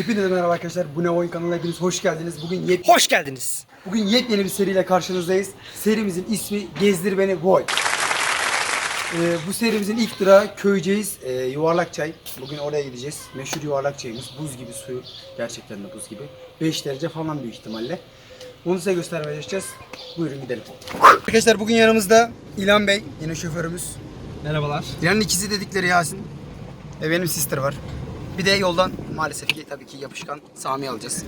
Hepinize merhaba arkadaşlar. Bu ne oyun kanalına hepiniz hoş geldiniz. Bugün yep Hoş geldiniz. bugün yepyeni bir seriyle karşınızdayız. Serimizin ismi Gezdir Beni Voy. Ee, bu serimizin ilk durağı Köyceğiz e, Yuvarlak Çay. Bugün oraya gideceğiz. Meşhur yuvarlak çayımız. Buz gibi suyu. Gerçekten de buz gibi. 5 derece falan büyük ihtimalle. Onu size göstermeye çalışacağız. Buyurun gidelim. Arkadaşlar bugün yanımızda İlhan Bey, yine şoförümüz. Merhabalar. Diğerinin ikisi dedikleri Yasin. Ve benim sister var. Bir de yoldan maalesef ki tabii ki yapışkan Sami alacağız.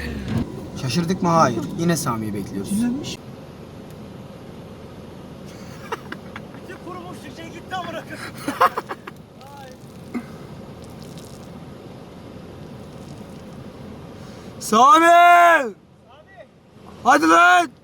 Şaşırdık mı? Hayır. Yine Sami'yi bekliyoruz. Güzelmiş. kurumuş şey gitti amına Sami! Hadi lan!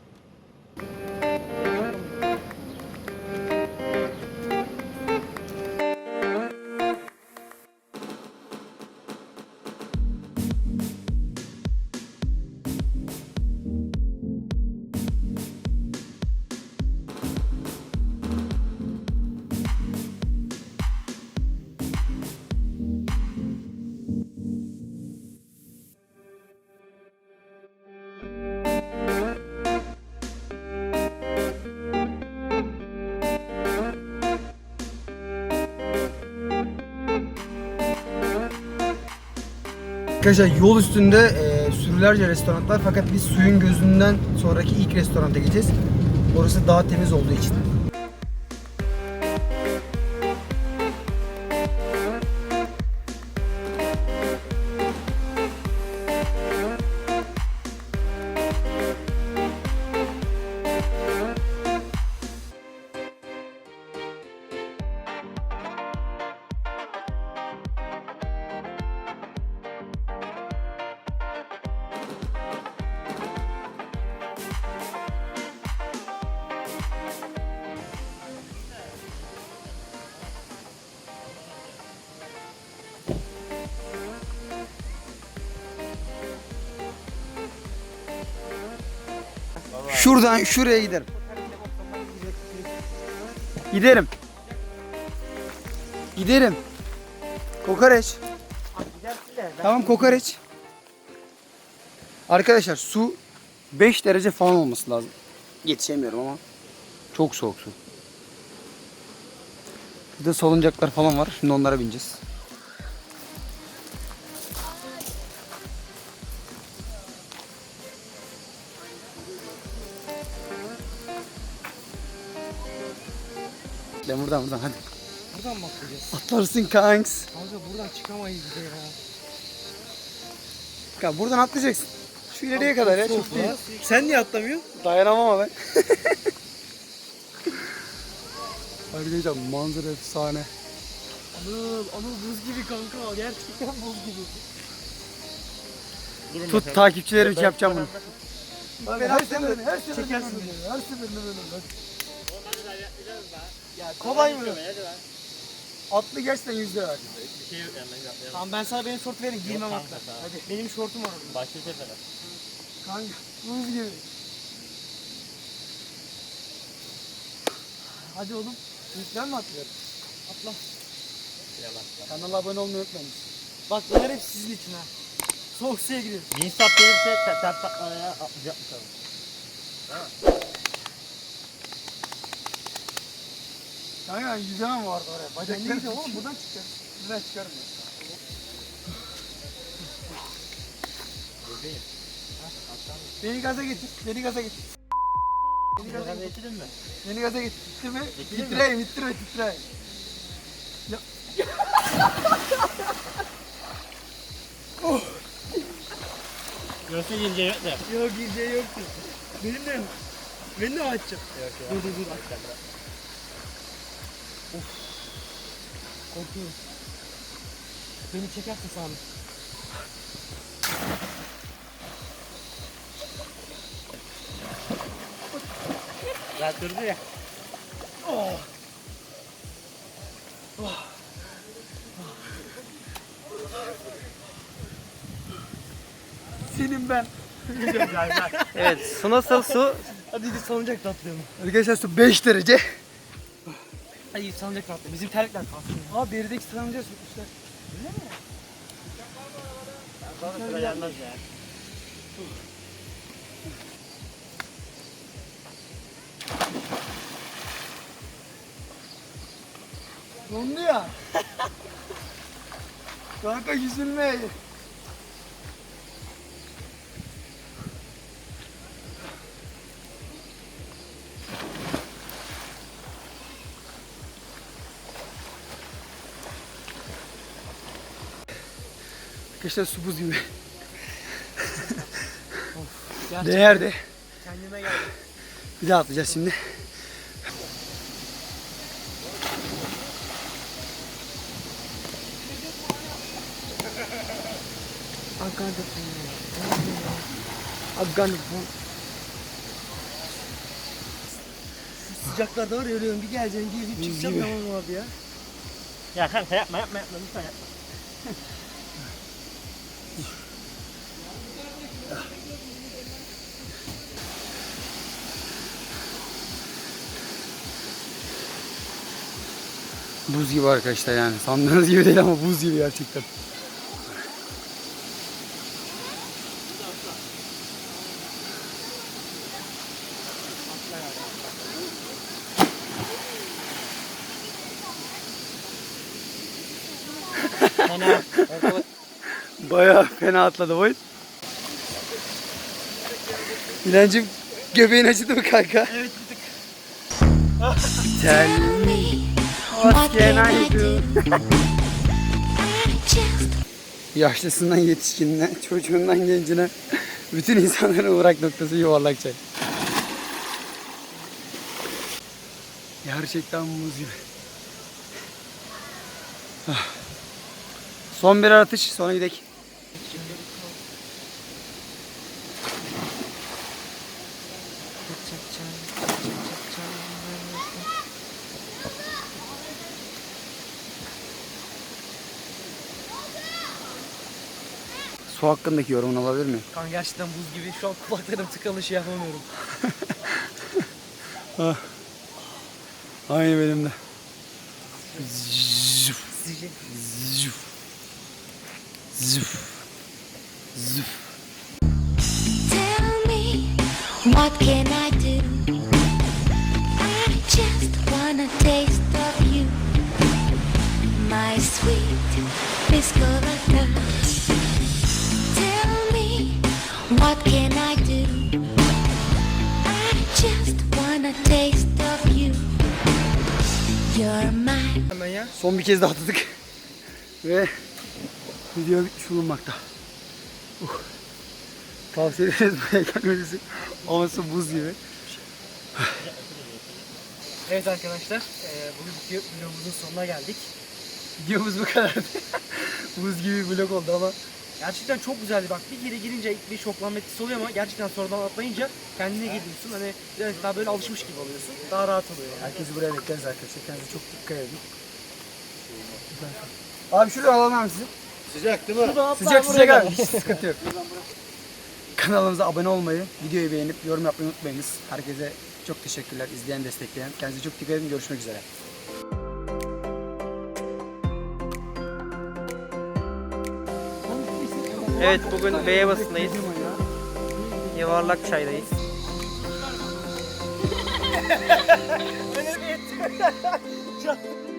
Arkadaşlar yol üstünde e, sürülerce restoran var fakat biz suyun gözünden sonraki ilk restoranta gideceğiz. Orası daha temiz olduğu için. Şuradan şuraya giderim. Giderim. Giderim. Kokoreç. Tamam kokoreç. Arkadaşlar su 5 derece falan olması lazım. Yetişemiyorum ama çok soğuk su. Bir de salıncaklar falan var. Şimdi onlara bineceğiz. Ben buradan buradan hadi. Buradan mı atlayacağız? Atlarsın kanks. Kanka buradan çıkamayız bir de ya. Kanka buradan atlayacaksın. Şu ileriye kadar ya. Çok değil. Sen niye atlamıyorsun? Dayanamam ama ben. Arkadaşlar manzara efsane. Anıl, Anıl buz gibi kanka. Gerçekten buz gibi. Tut takipçilerim için yapacağım bunu. Ben her seferinde, her seferinde Çekersin. böyle. Her seferinde böyle. Ya kolay mı? Atlı gerçekten yüzde ver. Tamam ben sana benim şort verin giymem hatta. Hadi. Benim şortum var orada. Başka sefere. Kanka buz gibi. Hadi oğlum. İlkten mi atlıyorum? Atla. Kanala abone olmayı unutmayın. Bak bunlar hep sizin için ha. Soğuk suya giriyoruz. Bin sap gelirse te- ters taklamaya atlayacak mı tabii? Kanka yüzemem vardı oraya. Ben Bacaklarım ne diyeceğim oğlum buradan çıkacağız. Buradan çıkarım ya. Beni gaza getir. Beni gaza getir. Beni gaza getir. mi? Beni gaza getir. Titreme. Getireyim mi? Titreyim, titreme, titreyim. Göğsüne gelince evet de. Yok gireceği yoktu. Benim de yok. Beni de açacağım? Yok yok. Dur dur dur. Of. Korkuyorum. Beni çekersin Sami. Ben durdu ya. Senin ben. Evet su nasıl su? Hadi gidip salıncak da atlayalım. Arkadaşlar su 5 derece. Gidip salıncak atlayalım. Bizim terlikler kalsın. Aa berideki salıncak sürmüşler. Sonra sıra gelmez ya. Dondu ya. Kanka yüzülme. Arkadaşlar su buz gibi. Gerçekten Değerdi. kendime geldim. Bir daha atlayacağız şimdi. Afgan Sıcaklarda var ya ölüyorum bir geleceksin girip çıkacağım tamam abi ya. Ya kanka yapma yapma yapma lütfen yapma. Buz gibi arkadaşlar yani. Sandığınız gibi değil ama buz gibi gerçekten. Bayağı fena atladı boy. İlancım göbeğin acıdı mı kanka? evet bir tık. Tell what can I do? Yaşlısından yetişkinine, çocuğundan gencine bütün insanların uğrak noktası yuvarlak çay. Gerçekten muz gibi. Ah. Son bir atış sonra gidelim. Su hakkındaki yorumunu alabilir miyim? Kan gerçekten buz gibi. Şu an kulaklarım tıkalı şey yapamıyorum. Aynı benim de. Züf, züf, züf, züf. Tell me, what can? I Son bir kez daha atladık. Ve video bitmiş bulunmakta. Uh. Tavsiye ederiz buraya gelmenizi. Havası buz gibi. Evet arkadaşlar. eee bugün videomuzun sonuna geldik. Videomuz bu kadardı. buz gibi bir vlog oldu ama Gerçekten çok güzeldi bak bir kere girince ilk bir şoklanma etkisi oluyor ama gerçekten sonradan atlayınca kendine geliyorsun hani biraz daha böyle alışmış gibi oluyorsun daha rahat oluyor yani. herkesi buraya bekleriz arkadaşlar. Kendinize çok dikkat edin. Abi şuraya alalım abi sizi. Sıcak değil mi? Sıcak sıcak abi. Hiç sıkıntı yok. Kanalımıza abone olmayı, videoyu beğenip yorum yapmayı unutmayınız. Herkese çok teşekkürler. izleyen, destekleyen. Kendinize çok dikkat edin. Görüşmek üzere. Evet bugün B'ye basındayız. Yuvarlak çaydayız. Öyle bir